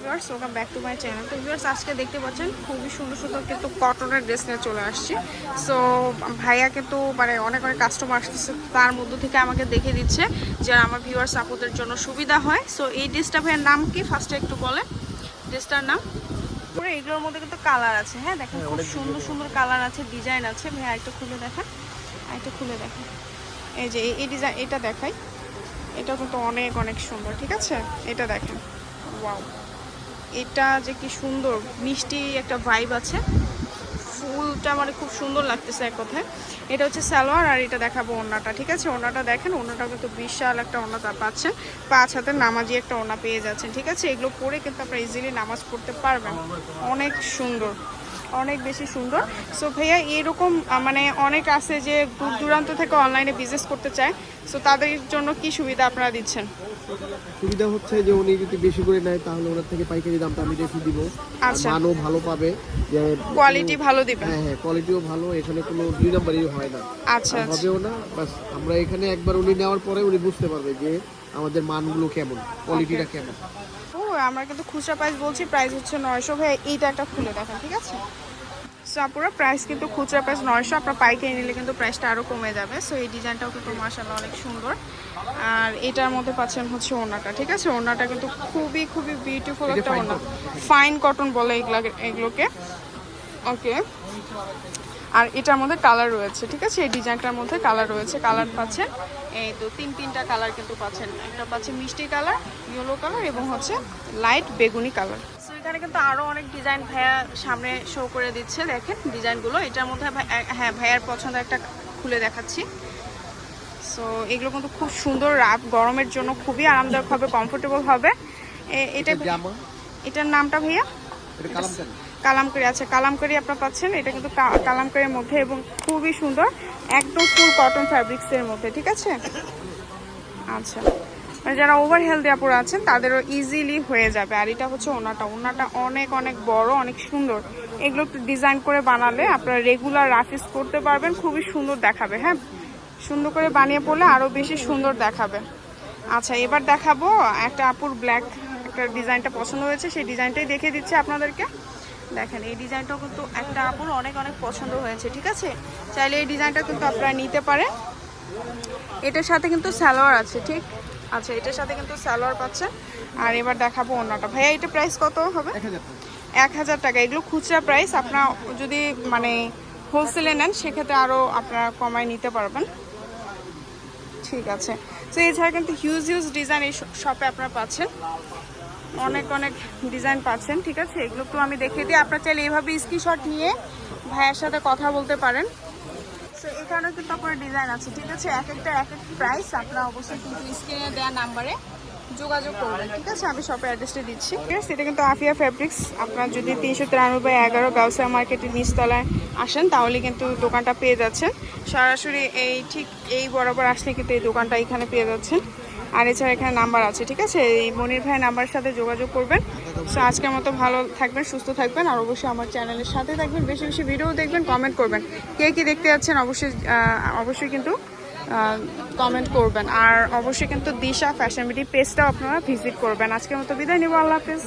Viewers welcome back to my channel তো viewers আজকে দেখতে পাচ্ছেন খুবই সুন্দর সুন্দর কিন্তু কটনের ড্রেস নিয়ে চলে আসছি। সো ভাইয়া কিন্তু মানে অনেক অনেক কাস্টমার আসতেছে তার মধ্য থেকে আমাকে দেখে দিচ্ছে যে আমার ভিউয়ার্স আপুদের জন্য সুবিধা হয়। সো এই ড্রেসটা ভাইয়ের নাম কি? ফার্স্টে একটু বলেন। ড্রেসটার নাম? পুরো এগুলোর মধ্যে কিন্তু কালার আছে। হ্যাঁ দেখেন খুব সুন্দর সুন্দর কালার আছে ডিজাইন আছে। ভাইয়া একটু খুলে দেখা একটু খুলে দেখা এই যে এই- এই ডিজাইন এটা দেখাই। এটা কিন্তু অনেক অনেক সুন্দর ঠিক আছে? এটা দেখেন। ওয়াও এটা যে কি সুন্দর, মিষ্টি একটা ভাইব আছে। ফুলটা মানে খুব সুন্দর লাগতেছে এক কথায়। এটা হচ্ছে সালোয়ার আর এটা দেখাবো ওড়নাটা, ঠিক আছে? ওড়নাটা দেখেন ওড়নাটা কিন্তু বিশাল একটা ওড়না তা পাচ্ছেন। পাঁচ হাতের নামাজি একটা ওড়না পেয়ে যাচ্ছেন, ঠিক আছে? এগুলো পরে কিন্তু আপনারা ইজিলি নামাজ পড়তে পারবেন। অনেক সুন্দর, অনেক বেশি সুন্দর। সো ভাইয়া, এরকম মানে অনেক আছে যে দূর দূরান্ত থেকে অনলাইনে বিজনেস করতে চায়। সো তাদের জন্য কি সুবিধা আপনারা দিচ্ছেন? সুবিধা হচ্ছে যে উনি যদি বেশি করে নেয় তাহলে ওনার থেকে পাইকারি দামটা আমি বেশি দিব। আচ্ছা। মানও ভালো পাবে যে কোয়ালিটি ভালো দিবেন। হ্যাঁ হ্যাঁ কোয়ালিটিও ভালো এখানে কোনো দুই নাম্বারই হয় না। আচ্ছা আচ্ছা। হবেও না বাস আমরা এখানে একবার উনি নেওয়ার পরে উনি বুঝতে পারবে যে আমাদের মানগুলো কেমন কোয়ালিটিটা কেমন। ও আমরা কিন্তু খুচরা প্রাইস বলছি প্রাইস হচ্ছে নয়শো। ভাই এইটা একটা খুলে দেখেন ঠিক আছে? সো আপুরা প্রাইস কিন্তু খুচরা প্রাইস নয়শো আপনার পাইকারি নিলে কিন্তু প্রাইসটা আরও কমে যাবে। সো এই ডিজাইনটাও কিন্তু মাসাল্লাহ অনেক সুন্দর। আর এটার মধ্যে পাচ্ছেন হচ্ছে ওনাটা ঠিক আছে? ওনাটা কিন্তু খুবই খুবই বিউটিফুল একটা ওনা ফাইন কটন বলে এগুলা এগুলোকে। ওকে আর এটার মধ্যে কালার রয়েছে ঠিক আছে? এই ডিজাইনটার মধ্যে কালার রয়েছে কালার পাচ্ছেন এই তো তিন তিনটা কালার কিন্তু পাচ্ছেন। একটা পাচ্ছে মিষ্টি কালার ইয়েলো কালার এবং হচ্ছে লাইট বেগুনি কালার এখানে কিন্তু আরও অনেক ডিজাইন ভাইয়া সামনে শো করে দিচ্ছে দেখেন ডিজাইনগুলো এটার মধ্যে হ্যাঁ ভাইয়ার পছন্দ একটা খুলে দেখাচ্ছি। সো এগুলো কিন্তু খুব সুন্দর রাত গরমের জন্য খুবই আরামদায়ক হবে। কমফোর্টেবল হবে এটা এটা এটার নামটা ভাইয়া? কালামকারি। আছে কালামকারি আপনারা পাচ্ছেন। এটা কিন্তু কালামকারির মধ্যে এবং খুবই সুন্দর একদম ফুল কটন ফ্যাব্রিক্সের মধ্যে ঠিক আছে? আচ্ছা। যারা ওভার হেলদি আপুরা আছেন, তাদেরও ইজিলি হয়ে যাবে। আর এটা হচ্ছে ওনাটা। ওনাটা অনেক অনেক বড়, অনেক সুন্দর। এগুলো একটু ডিজাইন করে বানালে আপনারা রেগুলার রাফিস করতে পারবেন, খুবই সুন্দর দেখাবে হ্যাঁ? সুন্দর করে বানিয়ে পড়লে আরও বেশি সুন্দর দেখাবে। আচ্ছা এবার দেখাবো একটা আপুর ব্ল্যাক একটা ডিজাইনটা পছন্দ হয়েছে। সেই ডিজাইনটাই দেখিয়ে দিচ্ছি আপনাদেরকে। দেখেন, এই ডিজাইনটাও কিন্তু একটা আপুর অনেক অনেক পছন্দ হয়েছে, ঠিক আছে? চাইলে এই ডিজাইনটা কিন্তু আপনারা নিতে পারেন। এটার সাথে কিন্তু সালোয়ার আছে, ঠিক? আচ্ছা এটার সাথে কিন্তু সালোয়ার পাচ্ছেন আর এবার দেখাবো অন্যটা। ভাইয়া এটা প্রাইস কত হবে? এক হাজার টাকা। এগুলো খুচরা প্রাইস আপনার যদি মানে হোলসেলে নেন সেক্ষেত্রে আরও আপনারা কমায় নিতে পারবেন। ঠিক আছে। তো এছাড়া কিন্তু হিউজ হিউজ ডিজাইন এই শপে আপনারা পাচ্ছেন। অনেক অনেক ডিজাইন পাচ্ছেন ঠিক আছে? এগুলো একটু আমি দেখিয়ে দিই। আপনারা চাইলে এইভাবে স্ক্রিনশট নিয়ে ভাইয়ের সাথে কথা বলতে পারেন। সো এখানেও কিন্তু আপনার ডিজাইন আছে। ঠিক আছে, এক একটা, এক এক প্রাইস আপনারা অবশ্যই কিন্তু স্ক্রিনে দেওয়া নাম্বারে যোগাযোগ করবেন। ঠিক আছে, আমি শপের অ্যাড্রেসটা দিচ্ছি। ঠিক আছে, এটা কিন্তু আফিয়া ফ্যাব্রিক্স আপনার যদি তিনশো তিরানব্বই এগারো গাউসিয়া মার্কেটের নিচতলায় আসেন, তাহলে কিন্তু দোকানটা পেয়ে যাচ্ছেন। সরাসরি এই ঠিক এই বরাবর আসলে কিন্তু এই দোকানটা এখানে পেয়ে যাচ্ছেন। আর এছাড়া এখানে নাম্বার আছে, ঠিক আছে? এই মনির ভাইয়ের নাম্বারের সাথে যোগাযোগ করবেন। সো আজকের মতো ভালো থাকবেন, সুস্থ থাকবেন, আর অবশ্যই আমার চ্যানেলের সাথে থাকবেন। বেশি বেশি ভিডিও দেখবেন কমেন্ট করবেন। কে কী দেখতে যাচ্ছেন অবশ্যই অবশ্যই কিন্তু কমেন্ট করবেন। আর অবশ্যই কিন্তু দিশা ফ্যাশন বিডি পেজটাও আপনারা ভিজিট করবেন। আজকের মতো বিদায় নিব, আল্লাহ হাফিজ।